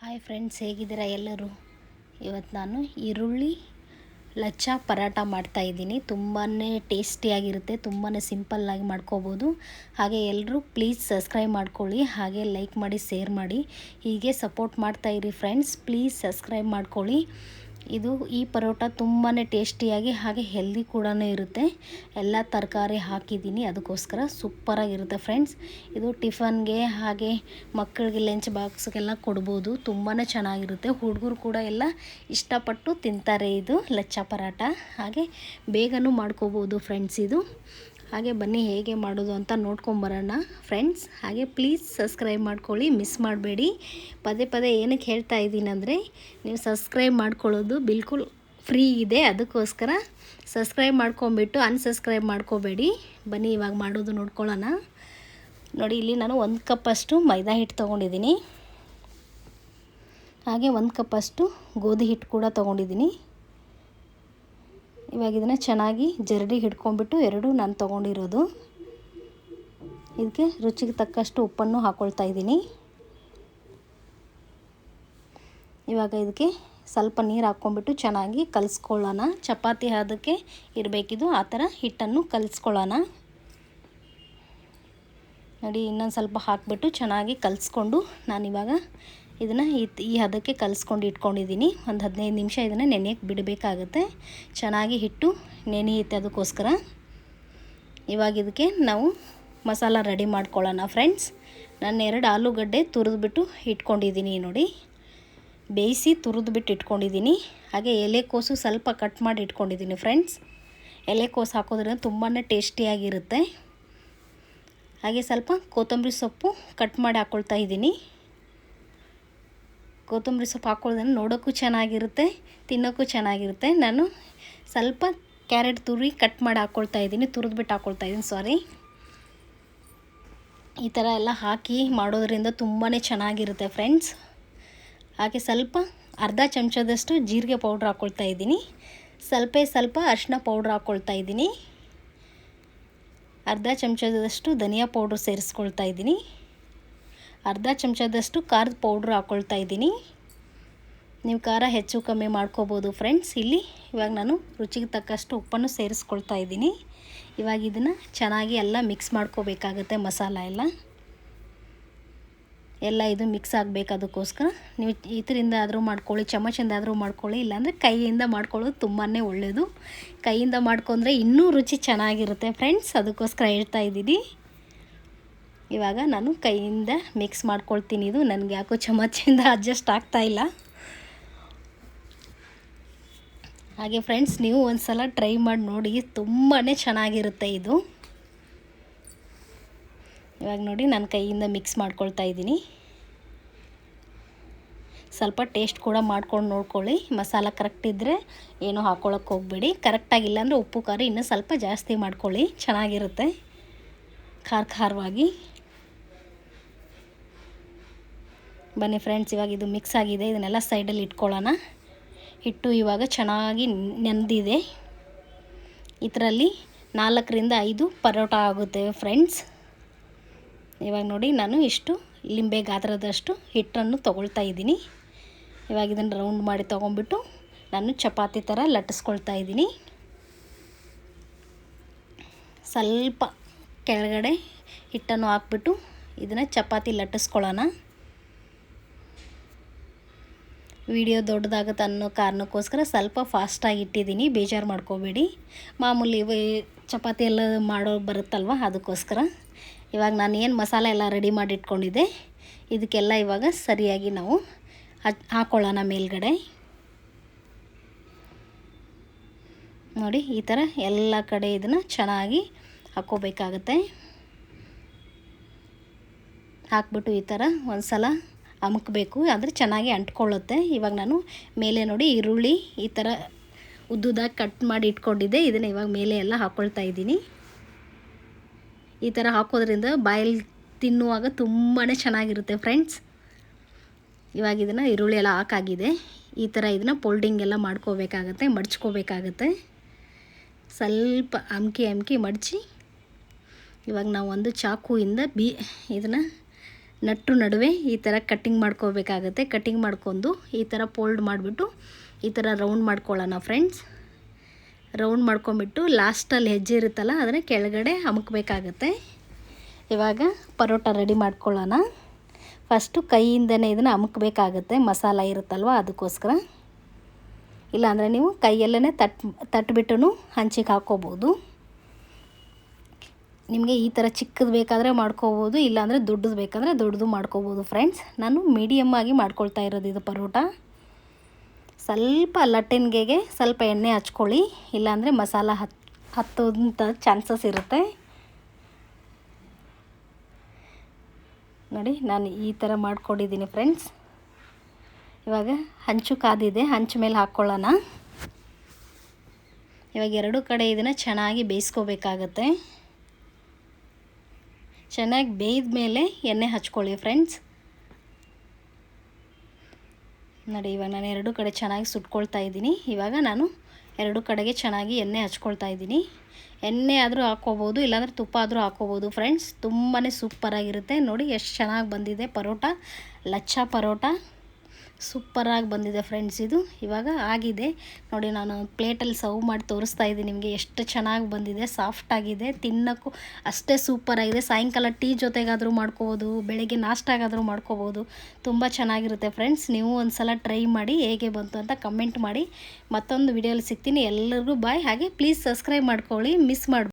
Hi friends ಹೇಗಿದ್ದೀರಾ ಎಲ್ಲರೂ? ಇವತ್ತು ನಾನು ಈರುಳ್ಳಿ, ಲಚ್ಚ ಪರಾಟ ಮಾಡ್ತಾಯಿದ್ದೀನಿ ತುಂಬಾ ಟೇಸ್ಟಿಯಾಗಿರುತ್ತೆ ತುಂಬಾ ಸಿಂಪಲ್ಲಾಗಿ ಮಾಡ್ಕೋಬೋದು. ಹಾಗೆ ಎಲ್ಲರೂ ಪ್ಲೀಸ್ ಸಬ್ಸ್ಕ್ರೈಬ್ ಮಾಡ್ಕೊಳ್ಳಿ, ಹಾಗೆ ಲೈಕ್ ಮಾಡಿ ಶೇರ್ ಮಾಡಿ. ಹೀಗೆ ಸಪೋರ್ಟ್ ಮಾಡ್ತಾಯಿರಿ ಫ್ರೆಂಡ್ಸ್ ಪ್ಲೀಸ್ ಸಬ್ಸ್ಕ್ರೈಬ್ ಮಾಡ್ಕೊಳ್ಳಿ. ಇದು ಈ ಪರೋಟ ತುಂಬಾ ಟೇಸ್ಟಿಯಾಗಿ ಹಾಗೆ ಹೆಲ್ದಿ ಕೂಡ ಇರುತ್ತೆ. ಎಲ್ಲ ತರಕಾರಿ ಹಾಕಿದ್ದೀನಿ, ಅದಕ್ಕೋಸ್ಕರ ಸೂಪರಾಗಿರುತ್ತೆ ಫ್ರೆಂಡ್ಸ್ ಇದು ಟಿಫನ್ಗೆ ಹಾಗೆ ಮಕ್ಕಳಿಗೆ ಲಂಚ್ ಬಾಕ್ಸ್ಗೆಲ್ಲ ಕೊಡ್ಬೋದು ತುಂಬಾ ಚೆನ್ನಾಗಿರುತ್ತೆ. ಹುಡುಗರು ಕೂಡ ಎಲ್ಲ ಇಷ್ಟಪಟ್ಟು ತಿಂತಾರೆ ಇದು, ಲಚ್ಚ ಪರಾಟ ಹಾಗೆ ಬೇಗನೂ ಮಾಡ್ಕೋಬೋದು ಫ್ರೆಂಡ್ಸ್ ಇದು. ಹಾಗೆ ಬನ್ನಿ ಹೇಗೆ ಮಾಡೋದು ಅಂತ ನೋಡ್ಕೊಂಬರೋಣ ಫ್ರೆಂಡ್ಸ್ ಹಾಗೆ ಪ್ಲೀಸ್ ಸಬ್ಸ್ಕ್ರೈಬ್ ಮಾಡ್ಕೊಳ್ಳಿ ಮಿಸ್ ಮಾಡಬೇಡಿ. ಪದೇ ಪದೇ ಏನಕ್ಕೆ ಹೇಳ್ತಾ ಇದ್ದೀನಿ ಅಂದರೆ, ನೀವು ಸಬ್ಸ್ಕ್ರೈಬ್ ಮಾಡ್ಕೊಳ್ಳೋದು ಬಿಲ್ಕುಲ್ ಫ್ರೀ ಇದೆ. ಅದಕ್ಕೋಸ್ಕರ ಸಬ್ಸ್ಕ್ರೈಬ್ ಮಾಡ್ಕೊಂಬಿಟ್ಟು ಅನ್ಸಬ್ಸ್ಕ್ರೈಬ್ ಮಾಡ್ಕೋಬೇಡಿ. ಬನ್ನಿ, ಇವಾಗ ಮಾಡೋದು ನೋಡ್ಕೊಳ್ಳೋಣ. ನೋಡಿ, ಇಲ್ಲಿ ನಾನು ಒಂದು ಕಪ್ಪಷ್ಟು ಮೈದಾ ಹಿಟ್ಟು ತೊಗೊಂಡಿದ್ದೀನಿ. ಹಾಗೆ ಒಂದು ಕಪ್ಪಷ್ಟು ಗೋಧಿ ಹಿಟ್ಟು ಕೂಡ ತೊಗೊಂಡಿದ್ದೀನಿ. ಇವಾಗ ಇದನ್ನು ಚೆನ್ನಾಗಿ ಜರಡಿ ಹಿಡ್ಕೊಂಡ್ಬಿಟ್ಟು ಎರಡು ನಾನು ತೊಗೊಂಡಿರೋದು. ಇದಕ್ಕೆ ರುಚಿಗೆ ತಕ್ಕಷ್ಟು ಉಪ್ಪನ್ನು ಹಾಕ್ಕೊಳ್ತಾ ಇದ್ದೀನಿ. ಇವಾಗ ಇದಕ್ಕೆ ಸ್ವಲ್ಪ ನೀರು ಹಾಕ್ಕೊಂಬಿಟ್ಟು ಚೆನ್ನಾಗಿ ಕಲಿಸ್ಕೊಳ್ಳೋಣ. ಚಪಾತಿ ಹದಕ್ಕೆ ಇರಬೇಕಿದು, ಆ ಥರ ಹಿಟ್ಟನ್ನು ಕಲಿಸ್ಕೊಳ್ಳೋಣ. ನೋಡಿ, ಇನ್ನೊಂದು ಸ್ವಲ್ಪ ಹಾಕಿಬಿಟ್ಟು ಚೆನ್ನಾಗಿ ಕಲಿಸ್ಕೊಂಡು ನಾನಿವಾಗ ಇದನ್ನು ಈ ಹದಕ್ಕೆ ಕಲಿಸ್ಕೊಂಡು ಇಟ್ಕೊಂಡಿದ್ದೀನಿ. ಒಂದು ಹದಿನೈದು ನಿಮಿಷ ಇದನ್ನು ನೆನೆಯಕ್ಕೆ ಬಿಡಬೇಕಾಗುತ್ತೆ. ಚೆನ್ನಾಗಿ ಹಿಟ್ಟು ನೆನೆಯುತ್ತೆ ಅದಕ್ಕೋಸ್ಕರ. ಇವಾಗ ಇದಕ್ಕೆ ನಾವು ಮಸಾಲ ರೆಡಿ ಮಾಡ್ಕೊಳ್ಳೋಣ, ಫ್ರೆಂಡ್ಸ್. ನಾನು ಎರಡು ಆಲೂಗಡ್ಡೆ ತುರಿದ್ಬಿಟ್ಟು ಇಟ್ಕೊಂಡಿದ್ದೀನಿ ನೋಡಿ. ಬೇಯಿಸಿ ತುರಿದ್ಬಿಟ್ಟು ಇಟ್ಕೊಂಡಿದ್ದೀನಿ. ಹಾಗೆ ಎಲೆಕೋಸು ಸ್ವಲ್ಪ ಕಟ್ ಮಾಡಿ ಇಟ್ಕೊಂಡಿದ್ದೀನಿ ಫ್ರೆಂಡ್ಸ್ ಎಲೆಕೋಸು ಹಾಕೋದ್ರಿಂದ ತುಂಬಾ ಟೇಸ್ಟಿಯಾಗಿರುತ್ತೆ ಹಾಗೆ ಸ್ವಲ್ಪ ಕೊತ್ತಂಬರಿ ಸೊಪ್ಪು ಕಟ್ ಮಾಡಿ ಹಾಕ್ಕೊಳ್ತಾ ಇದ್ದೀನಿ. ಕೊತ್ತಂಬರಿ ಸೊಪ್ಪು ಹಾಕ್ಕೊಳ್ಳೋದನ್ನು ನೋಡೋಕ್ಕೂ ಚೆನ್ನಾಗಿರುತ್ತೆ, ತಿನ್ನೋಕ್ಕೂ ಚೆನ್ನಾಗಿರುತ್ತೆ. ನಾನು ಸ್ವಲ್ಪ ಕ್ಯಾರೆಟ್ ತುರಿ ಕಟ್ ಮಾಡಿ ಹಾಕ್ಕೊಳ್ತಾ ಇದ್ದೀನಿ ತುರಿದ್ಬಿಟ್ಟು ಹಾಕ್ಕೊಳ್ತಾ ಇದ್ದೀನಿ ಸಾರಿ ಈ ಥರ ಎಲ್ಲ ಹಾಕಿ ಮಾಡೋದ್ರಿಂದ ತುಂಬಾ ಚೆನ್ನಾಗಿರುತ್ತೆ ಫ್ರೆಂಡ್ಸ್ ಹಾಗೆ ಸ್ವಲ್ಪ ಅರ್ಧ ಚಮಚದಷ್ಟು ಜೀರಿಗೆ ಪೌಡ್ರ್ ಹಾಕ್ಕೊಳ್ತಾ ಇದ್ದೀನಿ. ಸ್ವಲ್ಪ ಸ್ವಲ್ಪ ಅರಿಶಿನ ಪೌಡ್ರ್ ಹಾಕ್ಕೊಳ್ತಾ ಇದ್ದೀನಿ. ಅರ್ಧ ಚಮಚದಷ್ಟು ಧನಿಯಾ ಪೌಡ್ರ್ ಸೇರಿಸ್ಕೊಳ್ತಾ ಇದ್ದೀನಿ. ಅರ್ಧ ಚಮಚದಷ್ಟು ಖಾರದ ಪೌಡ್ರ್ ಹಾಕ್ಕೊಳ್ತಾ ಇದ್ದೀನಿ. ನೀವು ಖಾರ ಹೆಚ್ಚು ಕಮ್ಮಿ ಮಾಡ್ಕೋಬೋದು ಫ್ರೆಂಡ್ಸ್. ಇಲ್ಲಿ ಇವಾಗ ನಾನು ರುಚಿಗೆ ತಕ್ಕಷ್ಟು ಉಪ್ಪನ್ನು ಸೇರಿಸ್ಕೊಳ್ತಾ ಇದ್ದೀನಿ. ಇವಾಗ ಇದನ್ನು ಚೆನ್ನಾಗಿ ಎಲ್ಲ ಮಿಕ್ಸ್ ಮಾಡ್ಕೋಬೇಕಾಗುತ್ತೆ ಮಸಾಲ ಎಲ್ಲ. ಎಲ್ಲ ಇದು ಮಿಕ್ಸ್ ಆಗಬೇಕು ಅದಕ್ಕೋಸ್ಕರ. ನೀವು ಇದರಿಂದ ಆದರೂ ಮಾಡ್ಕೊಳ್ಳಿ ಚಮಚದಿಂದ ಆದರೂ ಮಾಡ್ಕೊಳ್ಳಿ, ಇಲ್ಲಾಂದರೆ ಕೈಯಿಂದ ಮಾಡ್ಕೊಳ್ಳೋದು ತುಂಬಾ ಒಳ್ಳೆಯದು ಕೈಯಿಂದ ಮಾಡ್ಕೊಂಡ್ರೆ ಇನ್ನೂ ರುಚಿ ಚೆನ್ನಾಗಿರುತ್ತೆ ಫ್ರೆಂಡ್ಸ್ ಅದಕ್ಕೋಸ್ಕರ ಹೇಳ್ತಾ ಇದ್ದೀನಿ. ಇವಾಗ ನಾನು ಕೈಯಿಂದ ಮಿಕ್ಸ್ ಮಾಡ್ಕೊಳ್ತೀನಿ ಇದು. ನನಗೆ ಯಾಕೋ ಚಮಚದಿಂದ ಅಡ್ಜಸ್ಟ್ ಆಗ್ತಾಯಿಲ್ಲ ಹಾಗೆ ಫ್ರೆಂಡ್ಸ್ ನೀವು ಒಂದು ಸಲ ಟ್ರೈ ಮಾಡಿ ನೋಡಿ ತುಂಬಾ ಚೆನ್ನಾಗಿರುತ್ತೆ ಇದು. ಇವಾಗ ನೋಡಿ, ನಾನು ಕೈಯಿಂದ ಮಿಕ್ಸ್ ಮಾಡ್ಕೊಳ್ತಾ ಇದ್ದೀನಿ. ಸ್ವಲ್ಪ ಟೇಸ್ಟ್ ಕೂಡ ಮಾಡ್ಕೊಂಡು ನೋಡ್ಕೊಳ್ಳಿ. ಮಸಾಲ ಕರೆಕ್ಟ್ ಇದ್ದರೆ ಏನೂ ಹಾಕ್ಕೊಳಕ್ಕೆ ಹೋಗಬೇಡಿ. ಕರೆಕ್ಟಾಗಿಲ್ಲ ಅಂದರೆ ಉಪ್ಪು, ಖಾರ ಇನ್ನೂ ಸ್ವಲ್ಪ ಜಾಸ್ತಿ ಮಾಡ್ಕೊಳ್ಳಿ. ಚೆನ್ನಾಗಿರುತ್ತೆ. ಖಾರ ಖಾರವಾಗಿ. ಬನ್ನಿ ಫ್ರೆಂಡ್ಸ್ ಇವಾಗ ಇದು ಮಿಕ್ಸ್ ಆಗಿದೆ. ಇದನ್ನೆಲ್ಲ ಸೈಡಲ್ಲಿ ಇಟ್ಕೊಳ್ಳೋಣ. ಹಿಟ್ಟು ಇವಾಗ ಚೆನ್ನಾಗಿ ನೆಂದಿದೆ. ಇದರಲ್ಲಿ ನಾಲ್ಕರಿಂದ ಐದು ಪರೋಟ ಆಗುತ್ತೆ ಫ್ರೆಂಡ್ಸ್ ಇವಾಗ ನೋಡಿ ನಾನು ಇಷ್ಟು ಲಿಂಬೆ ಗಾತ್ರದಷ್ಟು ಹಿಟ್ಟನ್ನು ತೊಗೊಳ್ತಾ ಇದ್ದೀನಿ. ಇವಾಗ ಇದನ್ನು ರೌಂಡ್ ಮಾಡಿ ತೊಗೊಂಬಿಟ್ಟು ನಾನು ಚಪಾತಿ ಥರ ಲಟ್ಟಿಸ್ಕೊಳ್ತಾ ಇದ್ದೀನಿ. ಸ್ವಲ್ಪ ಕೆಳಗಡೆ ಹಿಟ್ಟನ್ನು ಹಾಕ್ಬಿಟ್ಟು ಇದನ್ನು ಚಪಾತಿ ಲಟ್ಟಿಸ್ಕೊಳ್ಳೋಣ. ವಿಡಿಯೋ ದೊಡ್ಡದಾಗುತ್ತೆ ಅನ್ನೋ ಕಾರಣಕ್ಕೋಸ್ಕರ ಸ್ವಲ್ಪ ಫಾಸ್ಟಾಗಿ ಇಟ್ಟಿದ್ದೀನಿ, ಬೇಜಾರು ಮಾಡ್ಕೋಬೇಡಿ. ಮಾಮೂಲಿ ಚಪಾತಿ ಎಲ್ಲ ಮಾಡೋ ಬರುತ್ತಲ್ವ ಅದಕ್ಕೋಸ್ಕರ. ಇವಾಗ ನಾನು ಏನು ಮಸಾಲೆ ಎಲ್ಲ ರೆಡಿ ಮಾಡಿ ಇಟ್ಕೊಂಡಿದ್ದೆ ಇದಕ್ಕೆಲ್ಲ ಇವಾಗ ಸರಿಯಾಗಿ ನಾವು ಹಾಕೊಳ್ಳೋಣ ಮೇಲ್ಗಡೆ. ನೋಡಿ, ಈ ಥರ ಎಲ್ಲ ಕಡೆ ಇದನ್ನು ಚೆನ್ನಾಗಿ ಹಾಕ್ಕೋಬೇಕಾಗತ್ತೆ. ಹಾಕ್ಬಿಟ್ಟು ಈ ಥರ ಒಂದು ಸಲ ಅಮುಕಬೇಕು. ಆದರೆ ಚೆನ್ನಾಗಿ ಅಂಟ್ಕೊಳ್ಳುತ್ತೆ. ಇವಾಗ ನಾನು ಮೇಲೆ ನೋಡಿ ಈರುಳ್ಳಿ ಈ ಥರ ಉದ್ದುದಾಗಿ ಕಟ್ ಮಾಡಿ ಇಟ್ಕೊಂಡಿದ್ದೆ. ಇದನ್ನು ಇವಾಗ ಮೇಲೆ ಎಲ್ಲ ಹಾಕ್ಕೊಳ್ತಾ ಇದ್ದೀನಿ. ಈ ಥರ ಹಾಕೋದ್ರಿಂದ ಬಾಯಲ್ಲಿ ತಿನ್ನುವಾಗ ತುಂಬಾ ಚೆನ್ನಾಗಿರುತ್ತೆ ಫ್ರೆಂಡ್ಸ್. ಇವಾಗ ಇದನ್ನು ಈರುಳ್ಳಿ ಎಲ್ಲ ಹಾಕಾಗಿದೆ. ಈ ಥರ ಇದನ್ನು ಫೋಲ್ಡಿಂಗ್ ಎಲ್ಲ ಮಾಡ್ಕೋಬೇಕಾಗತ್ತೆ, ಮಡ್ಚ್ಕೋಬೇಕಾಗತ್ತೆ. ಸ್ವಲ್ಪ ಅಮ್ಕಿ ಅಮ್ಕಿ ಮಡಚಿ ಇವಾಗ ನಾವು ಒಂದು ಚಾಕುವಿಂದ ಬಿ ಇದನ್ನು ನಟ್ಟು ನಡುವೆ ಈ ಥರ ಕಟ್ಟಿಂಗ್ ಮಾಡ್ಕೋಬೇಕಾಗತ್ತೆ. ಕಟ್ಟಿಂಗ್ ಮಾಡ್ಕೊಂಡು ಈ ಥರ ಫೋಲ್ಡ್ ಮಾಡಿಬಿಟ್ಟು ಈ ಥರ ರೌಂಡ್ ಮಾಡ್ಕೊಳ್ಳೋಣ ಫ್ರೆಂಡ್ಸ್ ರೌಂಡ್ ಮಾಡ್ಕೊಂಬಿಟ್ಟು ಲಾಸ್ಟಲ್ಲಿ ಹೆಜ್ಜೆ ಇರುತ್ತಲ್ಲ, ಅದನ್ನು ಕೆಳಗಡೆ ಅಮುಕ್ಬೇಕಾಗತ್ತೆ. ಇವಾಗ ಪರೋಟ ರೆಡಿ ಮಾಡ್ಕೊಳ್ಳೋಣ. ಫಸ್ಟು ಕೈಯಿಂದನೇ ಇದನ್ನು ಅಮುಕ್ಬೇಕಾಗತ್ತೆ, ಮಸಾಲ ಇರುತ್ತಲ್ವ ಅದಕ್ಕೋಸ್ಕರ. ಇಲ್ಲಾಂದರೆ ನೀವು ಕೈಯಲ್ಲೇ ತಟ್ ತಟ್ಬಿಟ್ಟು ಹಂಚಿಗೆ ಹಾಕ್ಕೋಬೋದು. ನಿಮಗೆ ಈ ಥರ ಚಿಕ್ಕದು ಬೇಕಾದರೆ ಮಾಡ್ಕೋಬೋದು, ಇಲ್ಲಾಂದರೆ ದೊಡ್ಡದು ಬೇಕಾದರೆ ದೊಡ್ಡದು ಮಾಡ್ಕೋಬೋದು ಫ್ರೆಂಡ್ಸ್ ನಾನು ಮೀಡಿಯಮ್ ಆಗಿ ಮಾಡ್ಕೊಳ್ತಾ ಇರೋದು ಇದು ಪರೋಟ. ಸ್ವಲ್ಪ ಲಟ್ಟಿನ್ಗೆಗೆ ಸ್ವಲ್ಪ ಎಣ್ಣೆ ಹಚ್ಕೊಳ್ಳಿ, ಇಲ್ಲಾಂದರೆ ಮಸಾಲ ಹತ್ ಹತ್ತೋದಂಥ ಚಾನ್ಸಸ್ ಇರುತ್ತೆ. ನೋಡಿ, ನಾನು ಈ ಥರ ಮಾಡ್ಕೊಂಡಿದ್ದೀನಿ ಫ್ರೆಂಡ್ಸ್ ಇವಾಗ ಹಂಚು ಕಾದಿದೆ, ಹಂಚು ಮೇಲೆ ಹಾಕ್ಕೊಳ್ಳೋಣ. ಇವಾಗ ಎರಡು ಕಡೆ ಇದನ್ನು ಚೆನ್ನಾಗಿ ಬೇಯಿಸ್ಕೋಬೇಕಾಗತ್ತೆ. ಚೆನ್ನಾಗಿ ಬೇಯ್ದ ಮೇಲೆ ಎಣ್ಣೆ ಹಚ್ಕೊಳ್ಳಿ ಫ್ರೆಂಡ್ಸ್ ನೋಡಿ, ಇವಾಗ ನಾನು ಎರಡು ಕಡೆ ಚೆನ್ನಾಗಿ ಸುಟ್ಕೊಳ್ತಾ ಇದ್ದೀನಿ. ಇವಾಗ ನಾನು ಎರಡು ಕಡೆಗೆ ಚೆನ್ನಾಗಿ ಎಣ್ಣೆ ಹಚ್ಕೊಳ್ತಾ ಇದ್ದೀನಿ. ಎಣ್ಣೆ ಆದರೂ ಹಾಕ್ಕೋಬೋದು, ಇಲ್ಲಾಂದರೆ ತುಪ್ಪ ಆದರೂ ಹಾಕ್ಕೋಬೋದು. ಫ್ರೆಂಡ್ಸ್ ತುಂಬಾ ಸೂಪರಾಗಿರುತ್ತೆ ನೋಡಿ, ಎಷ್ಟು ಚೆನ್ನಾಗಿ ಬಂದಿದೆ ಪರೋಟ, ಲಚ್ಚ ಪರೋಟ. ಸೂಪರಾಗಿ ಬಂದಿದೆ ಫ್ರೆಂಡ್ಸ್ ಇದು ಇವಾಗ ಆಗಿದೆ. ನೋಡಿ, ನಾನು ಪ್ಲೇಟಲ್ಲಿ ಸರ್ವ್ ಮಾಡಿ ತೋರಿಸ್ತಾ ಇದ್ದೀನಿ ನಿಮಗೆ ಎಷ್ಟು ಚೆನ್ನಾಗಿ ಬಂದಿದೆ ಸಾಫ್ಟಾಗಿದೆ ತಿನ್ನೋಕ್ಕೂ ಅಷ್ಟೇ ಸೂಪರಾಗಿದೆ ಸಾಯಂಕಾಲ ಟೀ ಜೊತೆಗಾದರೂ ಮಾಡ್ಕೋಬೋದು, ಬೆಳಗ್ಗೆ ನಾಷ್ಟಾಗಾದರೂ ಮಾಡ್ಕೋಬೋದು, ತುಂಬ ಚೆನ್ನಾಗಿರುತ್ತೆ ಫ್ರೆಂಡ್ಸ್ ನೀವು ಒಂದು ಸಲ ಟ್ರೈ ಮಾಡಿ ಹೇಗೆ ಬಂತು ಅಂತ ಕಮೆಂಟ್ ಮಾಡಿ. ಮತ್ತೊಂದು ವಿಡಿಯೋಲಿ ಸಿಗ್ತೀನಿ. ಎಲ್ಲರಿಗೂ ಬಾಯ್ ಹಾಗೆ ಪ್ಲೀಸ್ ಸಬ್ಸ್ಕ್ರೈಬ್ ಮಾಡ್ಕೊಳ್ಳಿ ಮಿಸ್ ಮಾಡಿ